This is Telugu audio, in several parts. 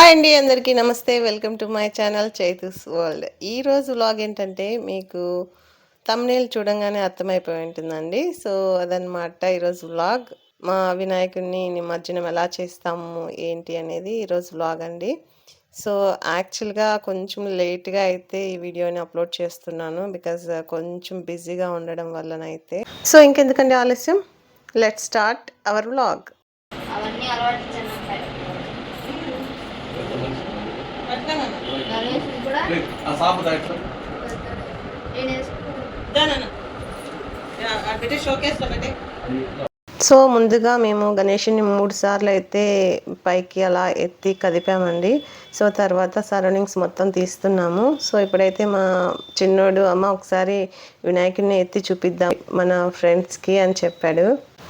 హాయ్ అండి అందరికీ నమస్తే welcome to my channel Chaitu's world. ఈరోజు వ్లాగ్ ఏంటంటే మీకు తమ్నేల్ చూడంగానే అర్థమైపోయి ఉంటుందండి. సో అదనమాట ఈరోజు వ్లాగ్ మా వినాయకుడిని నిమజ్జనం ఎలా చేస్తాము ఏంటి అనేది ఈరోజు వ్లాగ్ అండి. సో యాక్చువల్గా కొంచెం లేట్గా అయితే ఈ వీడియోని అప్లోడ్ చేస్తున్నాను బికాజ్ uh, కొంచెం బిజీగా ఉండడం వల్లనైతే. సో ఇంకెందుకండి ఆలస్యం? లెట్ స్టార్ట్ అవర్ వ్లాగ్ అవన్నీ అలవాటు చెందుతాయి గణేష్ కూడా ఆ సాపు దాంట్లో సో ముందుగా మేము గణేషుని మూడు సార్లు అయితే పైకి అలా ఎత్తి కదిపామండి. సో తర్వాత సరౌండింగ్స్ మొత్తం తీస్తున్నాము. సో ఇప్పుడైతే మా చిన్నోడు అమ్మ ఒకసారి వినాయకుడిని ఎత్తి చూపిద్దాం మన ఫ్రెండ్స్కి అని చెప్పాడు.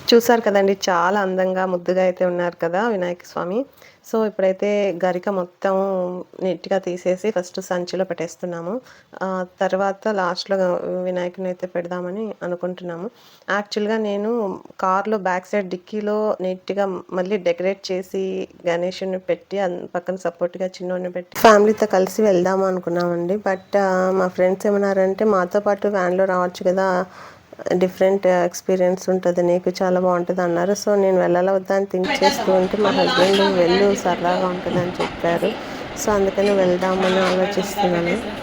చూసారు కదండి చాలా అందంగా ముద్దుగా అయితే ఉన్నారు కదా వినాయక స్వామి. సో ఇప్పుడైతే గరిక మొత్తం నీట్గా తీసేసి ఫస్ట్ సంచిలో పెట్టేస్తున్నాము. తర్వాత లాస్ట్లో వినాయకుని అయితే పెడదామని అనుకుంటున్నాము. యాక్చువల్గా నేను కార్లో బ్యాక్ సైడ్ డిక్కీలో నీట్గా మళ్ళీ డెకరేట్ చేసి గణేషుని పెట్టి పక్కన సపోర్ట్గా చిన్నోడిని పెట్టి ఫ్యామిలీతో కలిసి వెళ్దాము అనుకున్నామండి. బట్ మా ఫ్రెండ్స్ ఏమన్నారంటే మాతో పాటు వ్యాన్లో రావచ్చు కదా డిఫరెంట్ ఎక్స్పీరియన్స్ ఉంటుంది నీకు చాలా బాగుంటుంది అన్నారు. సో నేను వెళ్ళాలి వద్దా అని థింక్ చేస్తూ ఉంటే మా హస్బెండ్ వెళ్ళు సరదాగా ఉంటుంది అని చెప్పారు. సో అందుకని వెళ్దామని ఆలోచిస్తున్నాను.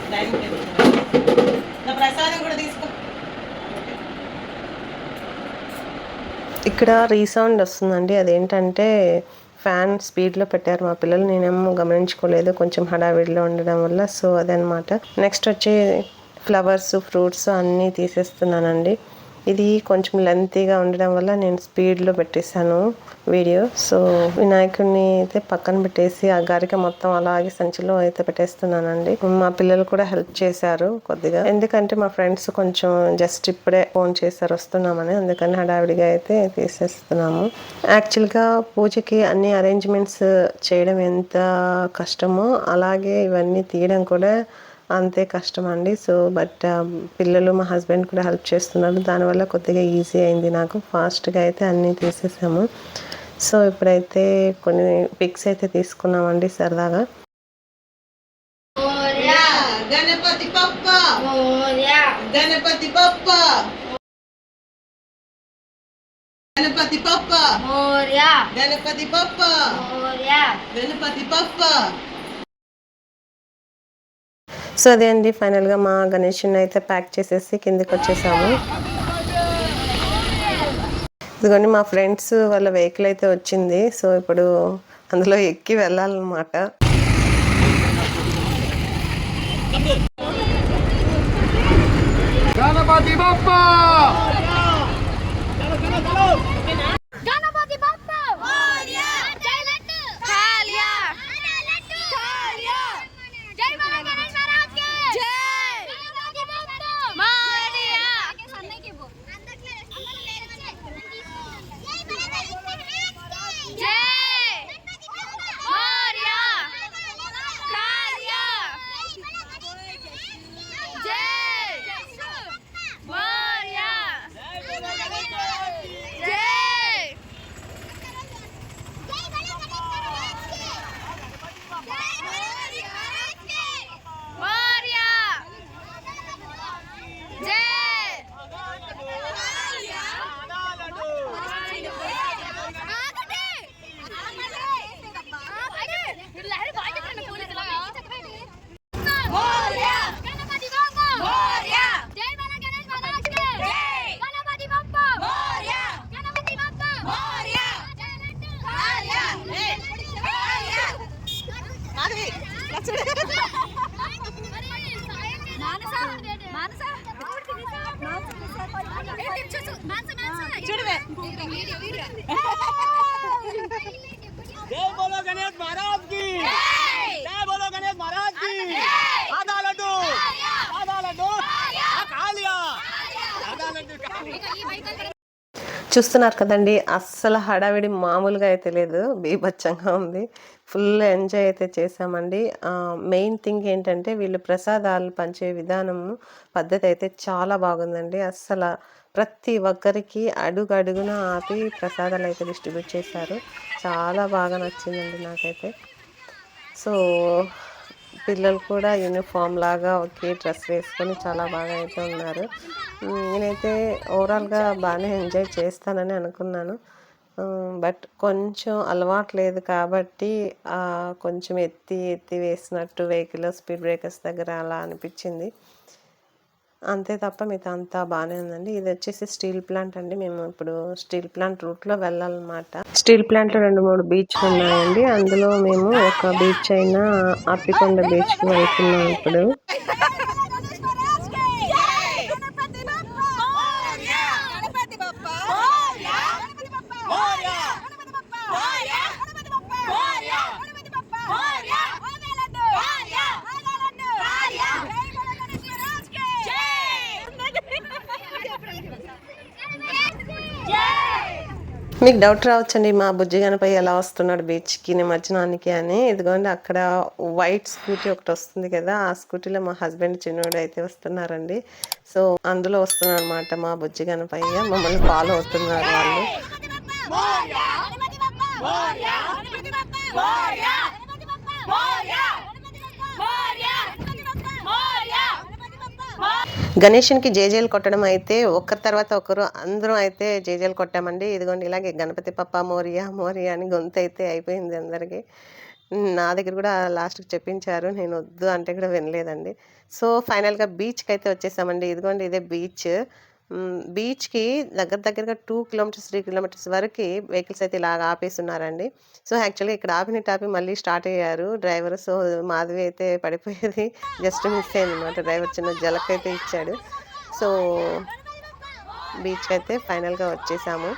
ఇక్కడ రీసౌండ్ వస్తుందండి. అదేంటంటే ఫ్యాన్ స్పీడ్లో పెట్టారు మా పిల్లలు. నేనేమో గమనించుకోలేదు. కొంచెం హడావిడిలో ఉండడం వల్ల. సో అదనమాట. నెక్స్ట్ వచ్చి ఫ్లవర్స్ ఫ్రూట్స్ అన్నీ తీసేస్తున్నానండి. ఇది కొంచెం లెంతీగా ఉండడం వల్ల నేను స్పీడ్లో పెట్టేశాను వీడియో. సో వినాయకుడిని అయితే పక్కన పెట్టేసి ఆ గారిక మొత్తం అలాగే సంచిలో అయితే పెట్టేస్తున్నానండి. మా పిల్లలు కూడా హెల్ప్ చేశారు కొద్దిగా. ఎందుకంటే మా ఫ్రెండ్స్ కొంచెం జస్ట్ ఇప్పుడే ఫోన్ చేశారు వస్తున్నామని. అందుకని హడావిడిగా అయితే తీసేస్తున్నాము. యాక్చువల్గా పూజకి అన్ని అరేంజ్మెంట్స్ చేయడం ఎంత కష్టమో అలాగే ఇవన్నీ తీయడం కూడా అంతే కష్టం అండి సో బట్ పిల్లలు మా హస్బెండ్ కూడా హెల్ప్ చేస్తున్నారు. దానివల్ల కొద్దిగా ఈజీ అయింది నాకు. ఫాస్ట్గా అయితే అన్నీ తీసేసాము. సో ఇప్పుడైతే కొన్ని పిక్స్ అయితే తీసుకున్నామండి సరదాగా. గణపతి పప్ప. గణపతి పప్ప. గణపతి పప్ప. గణపతి పప్ప. గణపతి పప్ప. సో అదే అండి ఫైనల్గా మా గణేషుని అయితే ప్యాక్ చేసేసి కిందకి వచ్చేసాము. ఇదిగోండి మా ఫ్రెండ్స్ వాళ్ళ వెహికల్ అయితే వచ్చింది. సో ఇప్పుడు అందులో ఎక్కి వెళ్ళాలన్నమాట గణపతి బప్ప మోర్యా జై లడ్డు కాలియా లడ్డు కాలియా జై మన గణేష్ మహారాజ్కి జై గణపతి బప్ప మోర్యా సన్నకి పో జై మోర్యా కాలియా జై మోర్యా జై మోర్యా జై మోర్యా గణపతి బప్ప మోర్యా జై మన గణేష్ మహారాజ్కి జై గణపతి బప్ప మోర్యా గణపతి బప్ప మోర్యా జై లడ్డు కాలియా కాలియా జై బోలో గణేష్ మహారాజ్కి జై బోలో గణేష్ మహారాజ్కి ఆదా లడ్డు కాలియా ఆదా చూస్తున్నారు కదండి అస్సలు హడావిడి మామూలుగా అయితే లేదు బీభత్సంగా ఉంది. ఫుల్ ఎంజాయ్ అయితే చేసామండి మెయిన్ థింగ్ ఏంటంటే వీళ్ళు ప్రసాదాలు పంచే విధానం పద్ధతి అయితే చాలా బాగుందండి. అస్సలు ప్రతి ఒక్కరికి అడుగు అడుగున ఆపి ప్రసాదాలు అయితే డిస్ట్రిబ్యూట్ చేశారు. చాలా బాగా నచ్చిందండి నాకైతే. సో పిల్లలు కూడా యూనిఫామ్ లాగా ఒకే డ్రెస్ వేసుకొని చాలా బాగా అయితే ఉన్నారు. నేనైతే ఓవరాల్గా బాగానే ఎంజాయ్ చేస్తానని అనుకున్నాను. బట్ కొంచెం అలవాటు లేదు కాబట్టి కొంచెం ఎత్తి ఎత్తి వేసినట్టు వెహికల్ స్పీడ్ బ్రేకర్స్ దగ్గర అలా అనిపించింది. అంతే తప్ప మిగతా అంతా బాగానే ఉందండి. ఇది వచ్చేసి స్టీల్ ప్లాంట్ అండి. మేము ఇప్పుడు స్టీల్ ప్లాంట్ రూట్లో వెళ్ళాలన్నమాట. స్టీల్ ప్లాంట్లో రెండు మూడు బీచ్లు ఉన్నాయండి. అందులో మేము ఒక బీచ్ అయిన అప్పికొండ బీచ్కి వెళ్తున్నాం ఇప్పుడు గణపతి బప్పా మోరియా గణపతి బప్పా మోరియా గణపతి బప్పా మోరియా గణపతి బప్పా మోరియా గణపతి బప్పా మోరియా గణపతి బప్పా మోరియా ఆదాలడ్డు మోరియా ఆదాలడ్డు మోరియా జై గణపతి రాజ్ కే జై మీకు డౌట్ రావచ్చండి మా బుజ్జి గణపై ఎలా వస్తున్నాడు బీచ్కి నిమజ్జనానికి అని ఇదిగోండి అక్కడ వైట్ స్కూటీ ఒకటి వస్తుంది కదా ఆ స్కూటీలో మా హస్బెండ్ చిన్నోడు అయితే వస్తున్నారండి సో అందులో వస్తున్నారు అనమాట మా బుజ్జి గణపయ్య మమ్మల్ని ఫాలో అవుతున్నారు వాళ్ళు మోరియా గణపతి బప్పా మోరియా గణపతి బప్పా మోరియా గణపతి బప్పా మోరియా గణపతి బప్పా మోరియా గణపతి బప్పా గణేషన్కి జేజేలు కొట్టడం అయితే ఒకరి తర్వాత ఒకరు అందరం అయితే జేజేలు కొట్టామండి. ఇదిగోండి ఇలాగే గణపతి పప్ప మోరియా మోరియా అని గొంతు అయితే అయిపోయింది అందరికీ. నా దగ్గర కూడా లాస్ట్కి చెప్పించారు నేను వద్దు అంటే కూడా వినలేదండి. సో ఫైనల్గా బీచ్కి అయితే వచ్చేసామండి. ఇదిగోండి ఇదే బీచ్. బీచ్కి దగ్గర దగ్గరగా టూ కిలోమీటర్స్ త్రీ కిలోమీటర్స్ వరకు వెహికల్స్ అయితే ఇలాగ ఆపేసి ఉన్నారండి సో యాక్చువల్గా ఇక్కడ ఆపిన టాపి మళ్ళీ స్టార్ట్ అయ్యారు. డ్రైవర్ సో మాధవి అయితే పడిపోయేది. జస్ట్ మిస్ అయింది అనమాట డ్రైవర్ చిన్న జలక్ అయితే ఇచ్చాడు. సో బీచ్కి అయితే ఫైనల్గా వచ్చేసాము.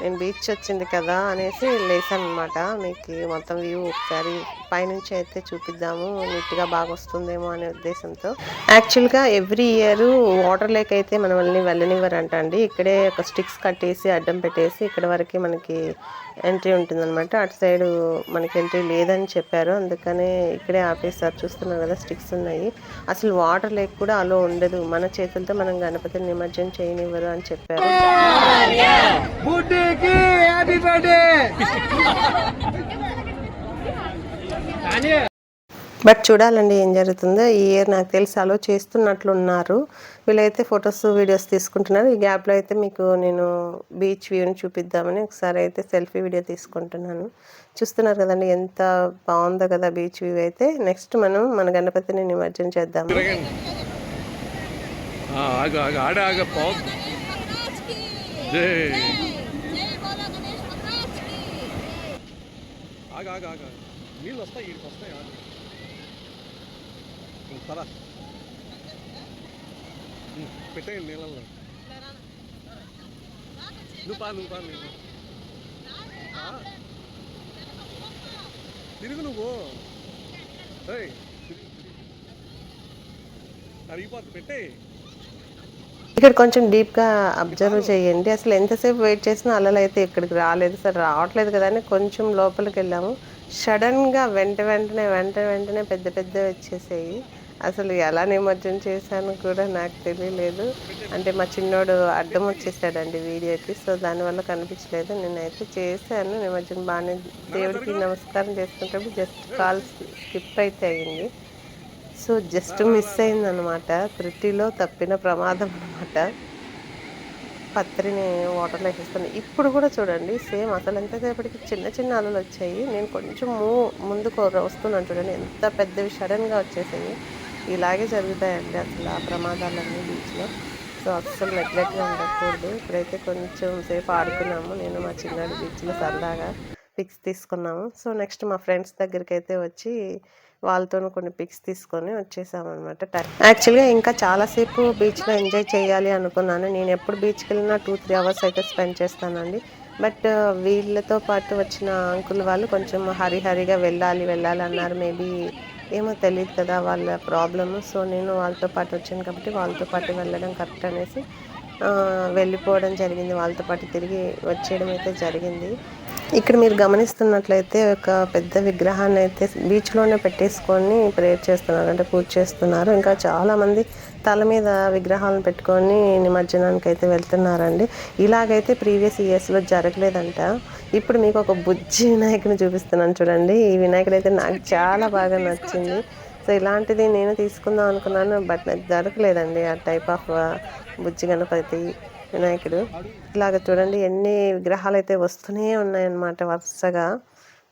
నేను బీచ్ వచ్చింది కదా అనేసి లేసాను అనమాట మీకు మొత్తం వ్యూ ఒకసారి పైనుంచి అయితే చూపిద్దాము నీట్గా బాగా వస్తుందేమో అనే ఉద్దేశంతో. యాక్చువల్గా ఎవ్రీ ఇయర్ వాటర్ లేక్ అయితే మనల్ని వెళ్ళనివ్వరంట అండి ఇక్కడే ఒక స్టిక్స్ కట్టేసి అడ్డం పెట్టేసి ఇక్కడ వరకు మనకి ఎంట్రీ ఉంటుందన్నమాట. అటు సైడ్ మనకి ఎంట్రీ లేదని చెప్పారు. అందుకనే ఇక్కడే ఆపేస్తారు చూస్తున్నారు కదా స్టిక్స్ ఉన్నాయి. అసలు వాటర్ లేక్ కూడా అలో ఉండదు. మన చేతులతో మనం గణపతిని నిమజ్జనం చేయనివ్వరు అని చెప్పారు. హ్యాపీ బర్త్డే బట్ చూడాలండి ఏం జరుగుతుందో. ఈ ఇయర్ నాకు తెలిసి అలో చేస్తున్నట్లున్నారు. వీళ్ళైతే ఫొటోస్ వీడియోస్ తీసుకుంటున్నారు. ఈ గ్యాప్లో అయితే మీకు నేను బీచ్ వ్యూని చూపిద్దామని ఒకసారి అయితే సెల్ఫీ వీడియో తీసుకుంటున్నాను. చూస్తున్నారు కదండి ఎంత బాగుందో కదా బీచ్ వ్యూ అయితే. నెక్స్ట్ మనం మన గణపతిని నిమజ్జనం చేద్దాము ఆగ ఆగ. నీళ్ళు వస్తాయి వీడికి వస్తాయి పద పెట్టేయండి నీళ్ళల్లో నువ్వు పా నువ్వు పా నువ్వు. తిరుగు నువ్వు తిరుగు. అడిగిపోతుంది పెట్టేయి ఇక్కడ కొంచెం డీప్గా అబ్జర్వ్ చేయండి. అసలు ఎంతసేపు వెయిట్ చేసినా అలలు అయితే ఇక్కడికి రాలేదు సరే రావట్లేదు కదా అని కొంచెం లోపలికి వెళ్ళాము. సడన్గా వెంట వెంటనే వెంట వెంటనే పెద్ద పెద్ద వచ్చేసాయి. అసలు ఎలా నిమజ్జనం చేశాను కూడా నాకు తెలియలేదు. అంటే మా చిన్నోడు అడ్డం వచ్చేసాడండి వీడియోకి. సో దానివల్ల కనిపించలేదు. నేనైతే చేశాను నిమజ్జనం బాగానే. దేవుడికి నమస్కారం చేసుకుంటే జస్ట్ కాల్ స్కిప్ అయితే అయింది. సో జస్ట్ మిస్ అయిందనమాట. త్రుటిలో తప్పిన ప్రమాదం అనమాట. పత్రిని వాటర్లో వేసేస్తాను ఇప్పుడు కూడా చూడండి సేమ్ అసలు ఎంతసేపటికి చిన్న చిన్న అలలు వచ్చాయి. నేను కొంచెం మూ ముందుకు వస్తున్నాను చూడండి ఎంత పెద్దవి సడన్గా వచ్చేసాయి. ఇలాగే జరుగుతాయండి అసలు ఆ ప్రమాదాలన్నీ బీచ్లో. సో అస్సలు నెగ్లెక్ట్గా ఉండకూడదు. ఇప్పుడైతే కొంచెం సేపు ఆడుకున్నాము. నేను మా చిన్నాడు బీచ్లో సరదాగా పిక్స్ తీసుకున్నాము. సో నెక్స్ట్ మా ఫ్రెండ్స్ దగ్గరికి అయితే వచ్చి వాళ్ళతో కొన్ని పిక్స్ తీసుకొని వచ్చేసామన్నమాట యాక్చువల్గా ఇంకా చాలాసేపు బీచ్లో ఎంజాయ్ చేయాలి అనుకున్నాను. నేను ఎప్పుడు బీచ్కి వెళ్ళినా టూ త్రీ అవర్స్ అయితే స్పెండ్ చేస్తానండి. బట్ వీళ్ళతో పాటు వచ్చిన అంకుల్ వాళ్ళు కొంచెం హరిహరిగా వెళ్ళాలి వెళ్ళాలి అన్నారు. మేబీ ఏమో తెలియదు కదా వాళ్ళ ప్రాబ్లమ్. సో నేను వాళ్ళతో పాటు వచ్చాను కాబట్టి వాళ్ళతో పాటు వెళ్ళడం కరెక్ట్ అనేసి వెళ్ళిపోవడం జరిగింది. వాళ్ళతో పాటు తిరిగి వచ్చేయడం అయితే జరిగింది. ఇక్కడ మీరు గమనిస్తున్నట్లయితే ఒక పెద్ద విగ్రహాన్ని అయితే బీచ్లోనే పెట్టేసుకొని ప్రేయర్ చేస్తున్నారు అంటే పూజ చేస్తున్నారు. ఇంకా చాలామంది తల మీద విగ్రహాలను పెట్టుకొని నిమజ్జనానికి అయితే వెళ్తున్నారండి. ఇలాగైతే ప్రీవియస్ ఇయర్స్లో జరగలేదంట. ఇప్పుడు మీకు ఒక బుజ్జి వినాయకుని చూపిస్తున్నాను చూడండి. ఈ వినాయకుడు అయితే నాకు చాలా బాగా నచ్చింది. సో ఇలాంటిది నేను తీసుకుందాం అనుకున్నాను బట్ నాకు దొరకలేదండి ఆ టైప్ ఆఫ్ బుజ్జి గణపతి వినాయకుడు. ఇలాగ చూడండి ఎన్ని విగ్రహాలు అయితే వస్తూనే ఉన్నాయన్నమాట వరుసగా.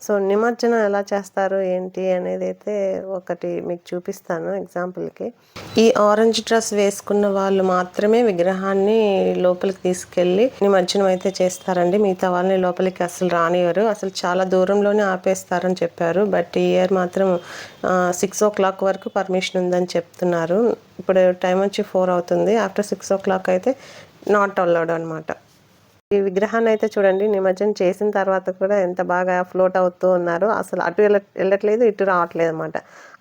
సో నిమజ్జనం ఎలా చేస్తారు ఏంటి అనేది అయితే ఒకటి మీకు చూపిస్తాను ఎగ్జాంపుల్కి. ఈ ఆరెంజ్ డ్రెస్ వేసుకున్న వాళ్ళు మాత్రమే విగ్రహాన్ని లోపలికి తీసుకెళ్ళి నిమజ్జనం అయితే చేస్తారండి. మిగతా వాళ్ళని లోపలికి అసలు రానివ్వరు. అసలు చాలా దూరంలోనే ఆపేస్తారని చెప్పారు. బట్ ఈ ఇయర్ మాత్రం సిక్స్ ఓ క్లాక్ వరకు పర్మిషన్ ఉందని చెప్తున్నారు. ఇప్పుడు టైం వచ్చి ఫోర్ అవుతుంది. ఆఫ్టర్ సిక్స్ ఓ క్లాక్ అయితే నాట్ అల్లౌడ్ అనమాట ఈ విగ్రహాన్ని అయితే చూడండి నిమజ్జనం చేసిన తర్వాత కూడా ఎంత బాగా ఫ్లోట్ అవుతూ ఉన్నారో. అసలు అటు వెళ్ళ వెళ్ళట్లేదు ఇటు రావట్లేదు అనమాట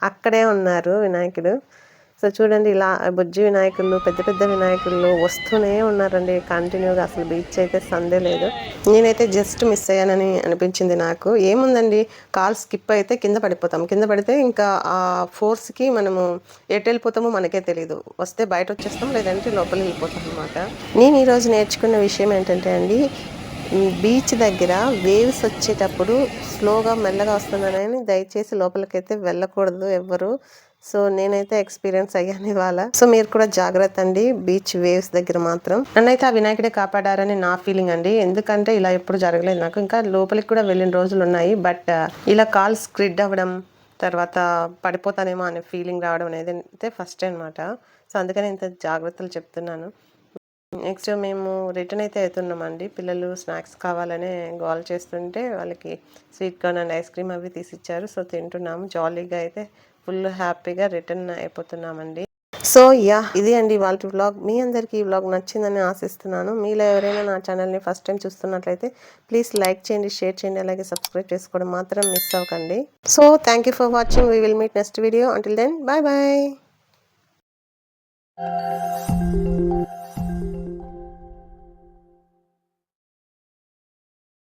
అక్కడే ఉన్నారు వినాయకుడు. సో చూడండి ఇలా బుజ్జి వినాయకులు పెద్ద పెద్ద వినాయకులు వస్తూనే ఉన్నారండి కంటిన్యూగా. అసలు బీచ్ అయితే సందే లేదు. నేనైతే జస్ట్ మిస్ అయ్యానని అనిపించింది నాకు. ఏముందండి? కాల్ స్కిప్ అయితే కింద పడిపోతాం. కింద పడితే ఇంకా ఆ ఫోర్స్కి మనము ఎటు వెళ్ళిపోతామో మనకే తెలియదు వస్తే బయట వచ్చేస్తాం లేదంటే లోపల వెళ్ళిపోతాం అనమాట నేను ఈరోజు నేర్చుకున్న విషయం ఏంటంటే అండి బీచ్ దగ్గర వేవ్స్ వచ్చేటప్పుడు స్లోగా మెల్లగా వస్తుందని దయచేసి లోపలికైతే వెళ్ళకూడదు ఎవ్వరు. సో నేనైతే ఎక్స్పీరియన్స్ అయ్యాను ఇవాళ. సో మీరు కూడా జాగ్రత్త అండి బీచ్ వేవ్స్ దగ్గర మాత్రం. నన్నైతే ఆ వినాయకుడే కాపాడారని నా ఫీలింగ్ అండి. ఎందుకంటే ఇలా ఎప్పుడు జరగలేదు నాకు. ఇంకా లోపలికి కూడా వెళ్ళిన రోజులు ఉన్నాయి. బట్ ఇలా కాల్ స్క్రిడ్ అవ్వడం తర్వాత పడిపోతానేమో అనే ఫీలింగ్ రావడం అనేది అయితే ఫస్ట్ అనమాట సో అందుకని ఇంత జాగ్రత్తలు చెప్తున్నాను. నెక్స్ట్ మేము రిటర్న్ అయితే అవుతున్నామండి. పిల్లలు స్నాక్స్ కావాలనే గోల్ చేస్తుంటే వాళ్ళకి sweet corn and ice cream అవి తీసిచ్చారు. సో తింటున్నాము. జాలీగా అయితే ఫుల్ హ్యాపీగా రిటర్న్ అయిపోతున్నామండి. సో యా ఇది అండి వాళ్ళ వ్లాగ్. మీ అందరికీ ఈ వ్లాగ్ నచ్చిందని ఆశిస్తున్నాను. మీలో ఎవరైనా నా ఛానల్ని ఫస్ట్ టైం చూస్తున్నట్లయితే ప్లీజ్ లైక్ చేయండి షేర్ చేయండి అలాగే సబ్స్క్రైబ్ చేసుకోవడం మాత్రం మిస్ అవ్వకండి. So thank you for watching we will meet next video until then bye bye